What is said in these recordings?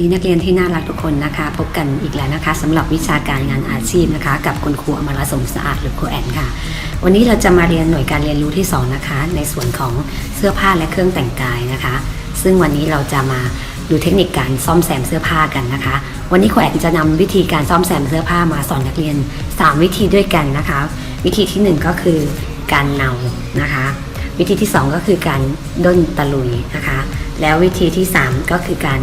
ดีนักเรียนที่น่ารักทุกคนนะคะ พบกันอีกแล้วนะคะสำหรับวิชาการงานอาชีพนะคะ กับคุณครูอมรสมสะอาดหรือครูแอนค่ะ วันนี้เราจะมาเรียนหน่วยการเรียนรู้ที่ 2 นะคะ ในส่วนของเสื้อผ้าและเครื่องแต่งกายนะคะ ซึ่งวันนี้เราจะมาดูเทคนิคการซ่อมแซมเสื้อผ้ากันนะคะ วันนี้ครูแอนจะนำวิธีการซ่อมแซมเสื้อผ้ามาสอนนักเรียน 3 วิธีด้วยกันนะคะ วิธีทีหนึ่1 ก็คือการเนานะคะวิธีที่ 2 ก็คือการด้นตะลุยนะคะ แล้ววิธีที่ 3 ก็คือการ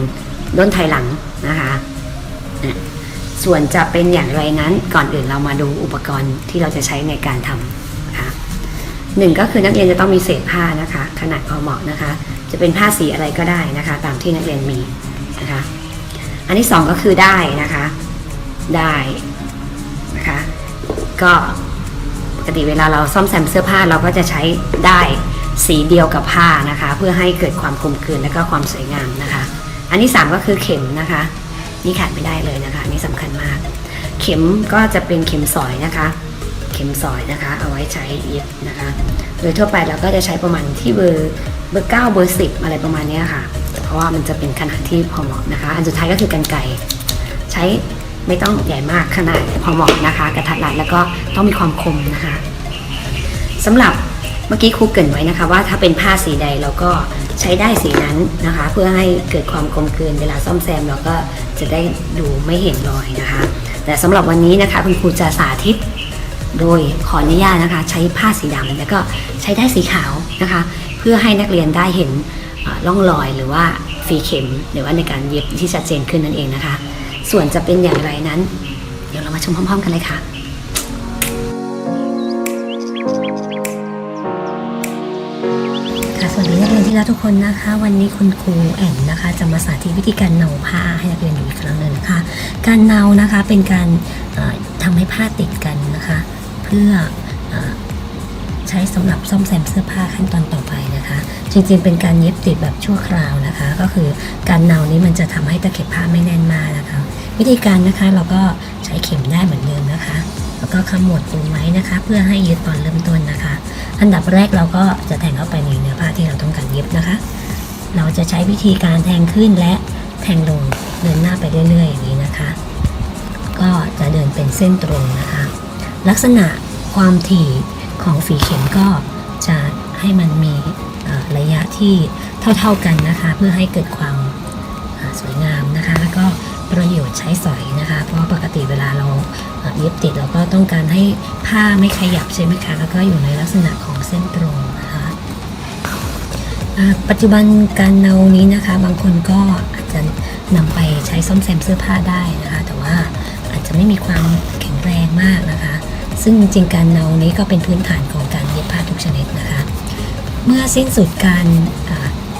ด้นถอยหลังนะคะอะส่วนจะเป็นอย่างไรนั้นก่อนอื่นเรามาดูอุปกรณ์ที่เราจะใช้ในการทำนะคะหนึ่งก็คือนักเรียนจะต้องมีเศษผ้านะคะ ขนาดพอเหมาะนะคะ จะเป็นผ้าสีอะไรก็ได้นะคะ ตามที่นักเรียนมีนะคะ อันที่สองก็คือได้นะคะได้นะคะก็ปกติเวลาเราซ่อมแซมเสื้อผ้าเราก็จะใช้ได้สีเดียวกับผ้านะคะ เพื่อให้เกิดความคมคืนและก็ความสวยงามนะคะ อันที่สามก็คือเข็มนะคะ นี่ขาดไม่ได้เลยนะคะนี่สำคัญมาก เข็มก็จะเป็นเข็มสอยนะคะ เข็มสอยนะคะ เอาไว้ใช้เย็บนะคะ โดยทั่วไปเราก็จะใช้ประมาณที่เบอร์เบอร์เก้าเบอร์สิบอะไรประมาณนี้ค่ะ เพราะว่ามันจะเป็นขนาดที่พอเหมาะนะคะ อันสุดท้ายก็คือกันไก่ใช้ไม่ต้องใหญ่มากขนาดพอเหมาะนะคะ กระทัดรัดแล้วก็ต้องมีความคมนะคะสำหรับ เมื่อกี้ครูเกรินไว้นะคะว่าถ้าเป็นผ้าสีใดเราก็ใช้ได้สีนั้นนะคะ เพื่อให้เกิดความกลมกลืนเวลาซ่อมแซมเราก็จะได้ดูไม่เห็นรอยนะคะ แต่สำหรับวันนี้นะคะคุณครูจะสาธิตโดยขออนุญาตนะคะ ใช้ผ้าสีดำแล้วก็ใช้ได้สีขาวนะคะ เพื่อให้นักเรียนได้เห็นร่องรอยหรือว่าฝีเข็ม หรือว่าในการเย็บที่ชัดเจนขึ้นนั่นเองนะคะ ส่วนจะเป็นอย่างไรนั้น เดี๋ยวเรามาชมพร้อม ๆ กันเลยค่ะ วัสดีนักเรียนที่รักทุกคนนะคะ วันนี้คุณครูแอนนะคะ จะมาสาธิตวิธีการเนาผ้าให้นักเรียนดูอีกครั้งหนึ่งนะคะ การเนานะคะเป็นการเอ่อทำให้ผ้าติดกันนะคะ เพื่ออใช้สำหรับซ่อมแซมเสื้อผ้าขั้นตอนต่อไปนะคะ จริงๆ เป็นการเย็บติดแบบชั่วคราวนะคะ ก็คือการเนานี้มันจะทำให้ตะเข็บผ้าไม่แน่นมากนะคะ วิธีการนะคะเราก็ใช้เข็มได้เหมือนเดิมนะคะ แล้วก็ขมวดปูไว้นะคะ เพื่อให้ยึดตอนเริ่มต้นนะคะ อันดับแรกเราก็จะแทงเข้าไปในเนื้อผ้าที่เราต้องการเย็บนะคะ เราจะใช้วิธีการแทงขึ้นและแทงลงเดินหน้าไปเรื่อยๆอย่างนี้นะคะ ก็จะเดินเป็นเส้นตรงนะคะ ลักษณะความถี่ของฝีเข็มก็จะให้มันมีระยะที่เท่าๆกันนะคะ เพื่อให้เกิดความสวยงามนะคะ แล้วก็ประโยชน์ใช้สอยนะคะ เพราะปกติเวลาเรา เย็บติดเราก็ต้องการให้ผ้าไม่ขยับใช่ไหมคะแล้วก็อยู่ในลักษณะของเส้นตรงนะคะอ่าปัจจุบันการเนานี้นะคะ บางคนก็อาจจะนำไปใช้ซ่อมแซมเสื้อผ้าได้นะคะ แต่ว่าอาจจะไม่มีความแข็งแรงมากนะคะ ซึ่งจริงการเนานี้ก็เป็นพื้นฐานของการเย็บผ้าทุกชนิดนะคะ เมื่อสิ้นสุดการ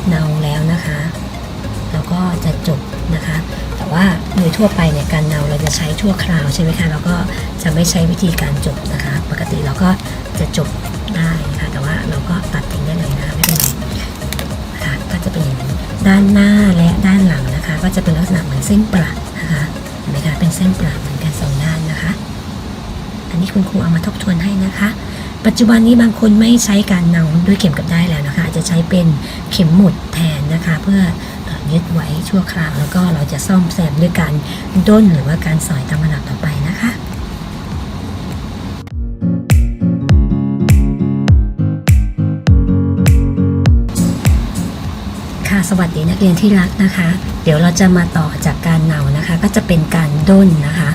เนาแล้วนะคะ เราก็จะจบนะคะ ว่าโดยทั่วไปเนี่ยการเนาเราจะใช้ชั่วคราวใช่ไหมคะเราก็จะไม่ใช้วิธีการจบนะคะ ปกติเราก็จะจบได้นะคะแต่ว่าเราก็ตัดทิ้งได้เลยนะไม่เป็นไรนะคะก็จะเป็นอย่างนี้ด้านหน้าและด้านหลังนะคะ ก็จะเป็นลักษณะเหมือนเส้นประนะคะเห็นไหมคะเป็นเส้นประเหมือนกันสองด้านนะคะ อันนี้คุณครูเอามาทบทวนให้นะคะ ปัจจุบันนี้บางคนไม่ใช้การเนาด้วยเข็มกับได้แล้วนะคะอาจจะใช้เป็นเข็มหมุดแทนนะคะ เพื่อ ยึดไว้ชั่วคราวแล้วก็เราจะซ่อมแซมด้วยการด้นหรือว่าการสอยตามระดับต่อไปนะคะค่ะสวัสดีนักเรียนที่รักนะคะ เดี๋ยวเราจะมาต่อจากการเนานะคะ ก็จะเป็นการด้นนะคะ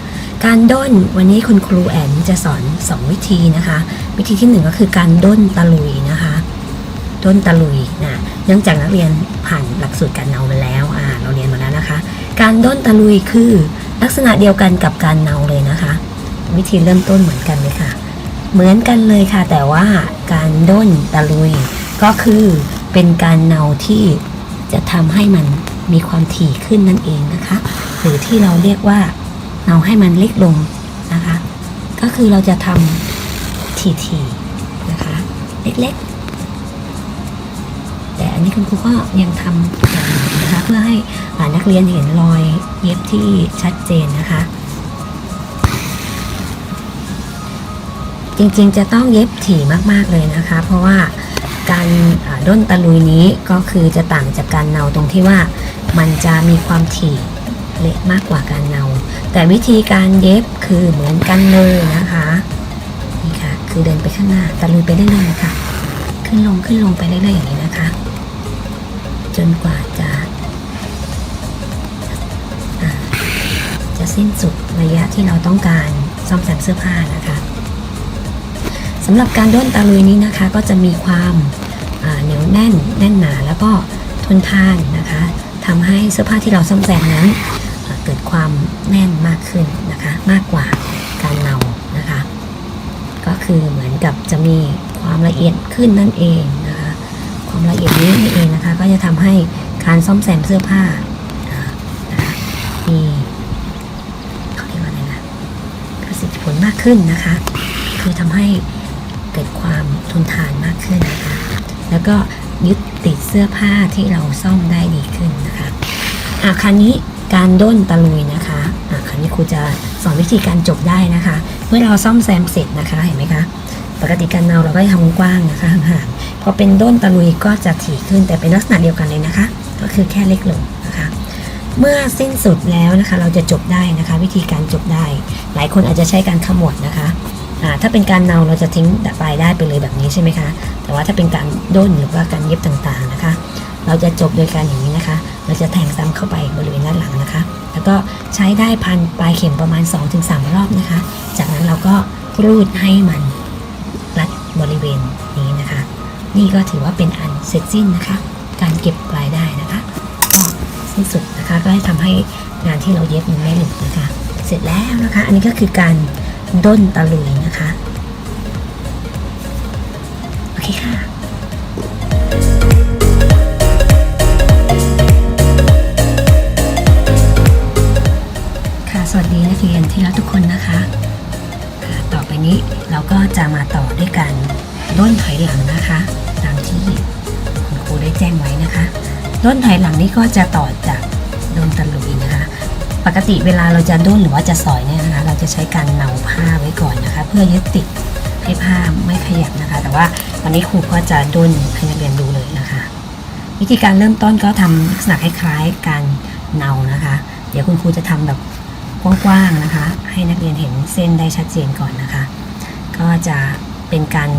การด้นวันนี้คุณครูแอนจะสอน 2 วิธีนะคะ วิธีที่ 1 ก็คือการด้นตะลุยนะคะ ด้นตะลุยนะเนื่องจากนักเรียนผ่านหลักสูตรการเนามาแล้วอ่าเราเรียนมาแล้วนะคะ การด้นตะลุยคือลักษณะเดียวกันกับการเนาเลยนะคะ วิธีเริ่มต้นเหมือนกันเลยค่ะ เหมือนกันเลยค่ะ แต่ว่าการด้นตะลุย ก็คือเป็นการเนาที่จะทำให้มันมีความถี่ขึ้นนั่นเองนะคะ หรือที่เราเรียกว่าเนาให้มันเล็กลงนะคะ ก็คือเราจะทำถี่ๆนะคะ เล็กๆ นี้คุณครูก็ยังทำอย่างนะคะเพื่อให้นักเรียนเห็นรอยเย็บที่ชัดเจนนะคะ จริงๆจะต้องเย็บถี่มากๆเลยนะคะ เพราะว่าการด้นตะลุยนี้ก็คือจะต่างจากการเนาตรงที่ว่ามันจะมีความถี่เละมากกว่าการเนา แต่วิธีการเย็บคือเหมือนกันเลยนะคะนี่ค่ะคือเดินไปข้างหน้าตะลุยไปเรื่อยๆนะคะขึ้นลงขึ้นลงไปเรื่อยๆอย่างนี้นะคะ จนกว่าจะจะสิ้นสุดระยะที่เราต้องการซ่อมแซมเสื้อผ้านะคะสำหรับการด้นตะลุยนี้นะคะ ก็จะมีความเหนียวแน่นแน่นหนาแล้วก็ทนทานนะคะทำให้เสื้อผ้าที่เราซ่อมแซมนั้นเกิดความแน่นมากขึ้นนะคะ มากกว่าการเนานะคะ ก็คือเหมือนกับจะมีความละเอียดขึ้นนั่นเอง ความละเอียดนี้นี่เองนะคะ ก็จะทำให้การซ่อมแซมเสื้อผ้านะคะมีเขาเรียกว่าอะไรนะประสิทธิผลมากขึ้นนะคะ คือทำให้เกิดความทนทานมากขึ้นนะคะ แล้วก็ยึดติดเสื้อผ้าที่เราซ่อมได้ดีขึ้นนะคะอะคราวนี้การด้นตะลุยนะคะอะคราวนี้ครูจะสอนวิธีการจบได้นะคะ เมื่อเราซ่อมแซมเสร็จนะคะเห็นไหมคะ ปกติการเนาเราก็จะทำกว้างนะคะห่าง พอเป็นด้นตะลุยก็จะถี่ขึ้นแต่เป็นลักษณะเดียวกันเลยนะคะ ก็คือแค่เล็กลงนะคะ เมื่อสิ้นสุดแล้วนะคะ เราจะจบได้นะคะ วิธีการจบได้ หลายคนอาจจะใช้การขมวดนะคะถ้าเป็นการเนาเราจะทิ้งปลายได้ไปเลยแบบนี้ใช่ไหมคะ แต่ว่าถ้าเป็นการด้นหรือว่าการเย็บต่างๆนะคะ เราจะจบโดยการอย่างนี้นะคะ เราจะแทงซ้ำเข้าไปบริเวณด้านหลังนะคะ แล้วก็ใช้ได้พันปลายเข็มประมาณ 2-3 รอบนะคะ จากนั้นเราก็รูดให้มันรัดบริเวณนี้ นี่ก็ถือว่าเป็นอันเสร็จสิ้นนะคะ การเก็บรายได้นะคะ ก็สิ้นสุดนะคะก็ให้ทำให้งานที่เราเย็บมันไม่หลุดนะคะ เสร็จแล้วนะคะ อันนี้ก็คือการด้นตะลุยนะคะโอเคค่ะค่ะสวัสดีนักเรียนที่รักทุกคนนะคะ ต่อไปนี้เราก็จะมาต่อด้วยกา รด้นถอยหลังนะคะตามที่คุณครูได้แจ้งไว้นะคะด้นถอยหลังนี้ก็จะต่อจากด้นตะลุยนะคะ ปกติเวลาเราจะด้นหรือว่าจะสอยเนี่ยนะคะ เราจะใช้การเนาผ้าไว้ก่อนนะคะ เพื่อยึดติดให้ผ้าไม่ขยับนะคะ แต่ว่าวันนี้ครูก็จะด้นให้นักเรียนดูเลยนะคะ วิธีการเริ่มต้นก็ทำลักษณะคล้ายๆการเนานะคะ เดี๋ยวคุณครูจะทำแบบกว้างๆนะคะ ให้นักเรียนเห็นเส้นได้ชัดเจนก่อนนะคะ ก็จะเป็นการ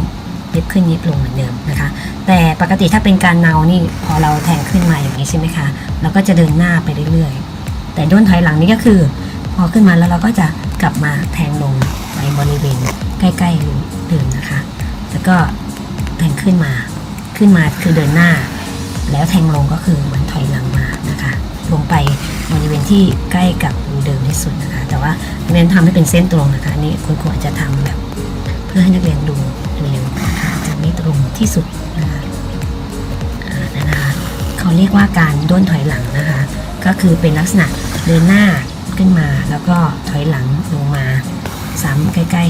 ย็บขึ้นย็บลงเหมือนเดิมนะคะ แต่ปกติถ้าเป็นการเนานี่พอเราแทงขึ้นมาอย่างนี้ใช่ไหมคะเราก็จะเดินหน้าไปเรื่อยๆ แต่ด้นถอยหลังนี่ก็คือ พอขึ้นมาแล้วเราก็จะกลับมาแทงลงในบริเวณใกล้ๆเดิมนะคะ แล้วก็แทงขึ้นมาขึ้นมาคือเดินหน้า แล้วแทงลงก็คือเหมือนถอยหลังมานะคะ ลงไปบริเวณที่ใกล้กับรูเดิมที่สุดนะคะ แต่ว่าเรียนทำให้เป็นเส้นตรงนะคะอันนี่คุณครูอาจจะทำแบบ เพื่อให้นักเรียนดู ที่สุดนะคะนั่นนะคะเขาเรียกว่าการด้วนถอยหลังนะคะ ก็คือเป็นลักษณะเดินหน้าขึ้นมาแล้วก็ถอยหลังลงมาซ้ำใกล้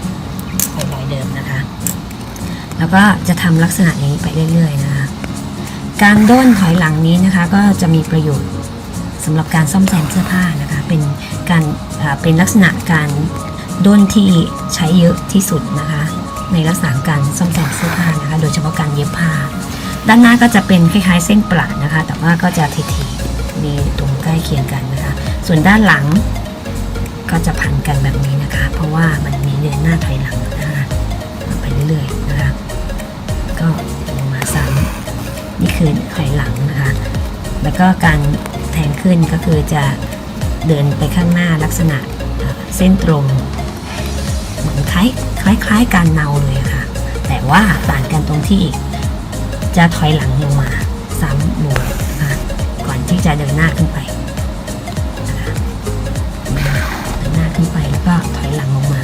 ๆไปรอยเดิมนะคะ แล้วก็จะทำลักษณะนี้ไปเรื่อยๆนะคะการด้นถอยหลังนี้นะคะ ก็จะมีประโยชน์สำหรับการซ่อมแซมเสื้อผ้านะคะ เป็นการเป็นลักษณะการด้นที่ใช้เยอะที่สุดนะคะ ในลักษณะการซ่อมแซมเสื้อผ้านะคะ โดยเฉพาะการเย็บผ้า ด้านหน้าก็จะเป็นคล้ายๆ เส้นประนะคะ แต่ว่าก็จะทีๆมีตรงใกล้เคียงกันนะคะ ส่วนด้านหลังก็จะพันกันแบบนี้นะคะ เพราะว่ามันมีเดินหน้าถอยหลังนะคะไปเรื่อยๆนะคะ ก็ลงมาซ้ำนี่คือถอยหลังนะคะ แล้วก็การแทงขึ้นก็คือจะเดินไปข้างหน้าลักษณะเส้นตรงเหมือนคล้าย คล้ายคล้ายการเนาเลยค่ะ แต่ว่าต่างกันตรงที่จะถอยหลังลงมาซ้ำลงนะคะก่อนที่จะเดินหน้าขึ้นไปนะคะเดินหน้าขึ้นไปแล้วก็ถอยหลังลงมา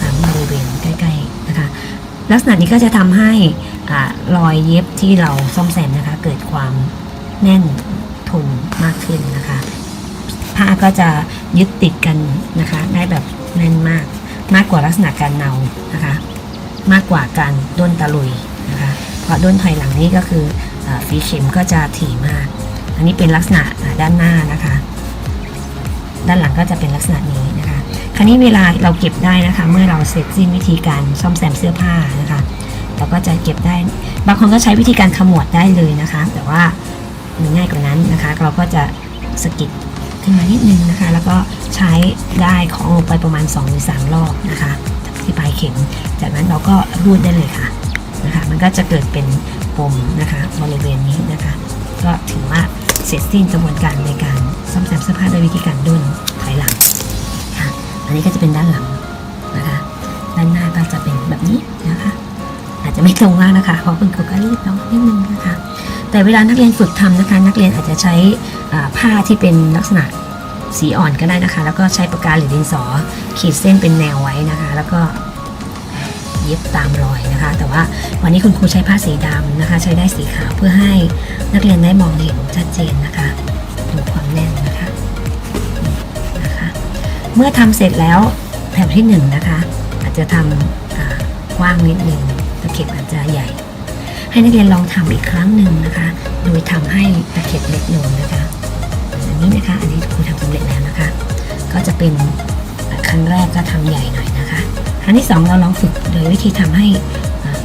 ซ้ำบริเวณใกล้ๆนะคะ ลักษณะนี้ก็จะทำให้อรอยเย็บที่เราซ่อมแซมนะคะ เกิดความแน่นทนมากขึ้นนะคะผ้าก็จะยึดติดกันนะคะ ได้แบบแน่นมาก มากกว่าลักษณะการเนานะคะ มากกว่าการด้นตะลุยนะคะเพราะด้นถอยหลังนี้ก็คืออาฝีเข็มก็จะถี่มาก อันนี้เป็นลักษณะด้านหน้านะคะ ด้านหลังก็จะเป็นลักษณะนี้นะคะ คราวนี้เวลาเราเก็บได้นะคะ เมื่อเราเสร็จสิ้นวิธีการซ่อมแซมเสื้อผ้านะคะเราก็จะเก็บได้ บางคนก็ใช้วิธีการขมวดได้เลยนะคะ แต่ว่ามีง่ายกว่านั้นนะคะ เราก็จะสกิด ขึ้นมานิดนึงนะคะ แล้วก็ใช้ได้ของลงไปประมาณ2หรือ3รอบนะคะที่ปลายเข็ม จากนั้นเราก็รูดได้เลยค่ะนะคะ มันก็จะเกิดเป็นปมนะคะบริเวณนี้นะคะ ก็ถือว่าเสร็จสิ้นกระบวนการในการซ่อมแซมเสื้อผ้าโดยวิธีการดุนถอยหลังค่ะ อันนี้ก็จะเป็นด้านหลังนะคะ ด้านหน้าก็จะเป็นแบบนี้นะคะ อาจจะไม่ตรงมากนะคะ เพราะคุณครูก็รีบน้องนิดนึงนะคะ แต่เวลานักเรียนฝึกทำนะคะ นักเรียนอาจจะใช้ผ้าที่เป็นลักษณะสีอ่อนก็ได้นะคะ แล้วก็ใช้ปากกาหรือดินสอ ขีดเส้นเป็นแนวไว้นะคะ แล้วก็เย็บตามรอยนะคะ แต่ว่าวันนี้คุณครูใช้ผ้าสีดำนะคะ ใช้ได้สีขาวเพื่อให้นักเรียนได้มองเห็นชัดเจนนะคะดูความแน่นนะคะนะคะ เมื่อทำเสร็จแล้วแถวที่หนึ่งนะคะ อาจจะทำกว้างนิดนึงตะเข็บอาจจะใหญ่ ให้นักเรียนลองทำอีกครั้งหนึ่งนะคะ โดยทำให้ตะเข็บเล็กลงนะคะ อันนี้นะคะ อันนี้ครูทำสำเร็จแล้วนะคะ ก็จะเป็นครั้งแรกก็ทำใหญ่หน่อยนะคะ ครั้งที่สองเราลองฝึกโดยวิธีทำให้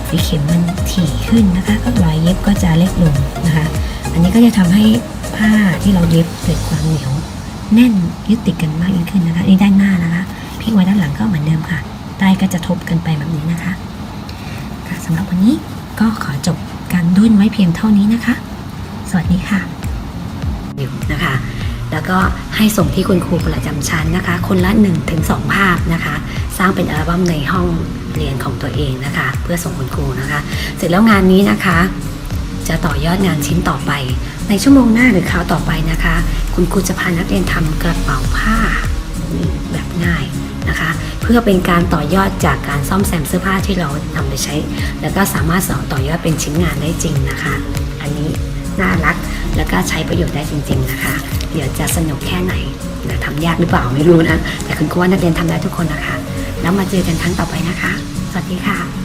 ฝีเข็มมันถี่ขึ้นนะคะ ก็รอยเย็บก็จะเล็กลงนะคะ อันนี้ก็จะทำให้ผ้าที่เราเย็บเกิดความเหนียวแน่นยึดติดกันมากยิ่งขึ้นนะคะอันนี่ด้านหน้านะคะพลิกไว้ด้านหลังก็เหมือนเดิมค่ะใต้ก็จะทบกันไปแบบนี้นะคะ ค่ะสำหรับวันนี้ ก็ขอจบการดุ้นไว้เพียงเท่านี้นะคะ สวัสดีค่ะอยู่นะคะ แล้วก็ให้ส่งที่คุณครูประจำชั้นนะคะ คนละ 1-2ถึงภาพนะคะ สร้างเป็นอัลบั้มในห้องเรียนของตัวเองนะคะ เพื่อส่งคุณครูนะคะ เสร็จแล้วงานนี้นะคะ จะต่อยอดงานชิ้นต่อไป ในชั่วโมงหน้าหรือคราวต่อไปนะคะ คุณครูจะพานักเรียนทำกระเป๋าผ้าแบบง่าย นะคะ เพื่อเป็นการต่อยอดจากการซ่อมแซมเสื้อผ้าที่เรานำไปใช้ แล้วก็สามารถสอนต่อยอดเป็นชิ้นงานได้จริงนะคะ อันนี้น่ารักแล้วก็ใช้ประโยชน์ได้จริง ๆนะคะ เดี๋ยวจะสนุกแค่ไหนนะทำยากหรือเปล่าไม่รู้นะ แต่คุณครูว่านักเรียนทำได้ทุกคนนะคะ แล้วมาเจอกันครั้งต่อไปนะคะ สวัสดีค่ะ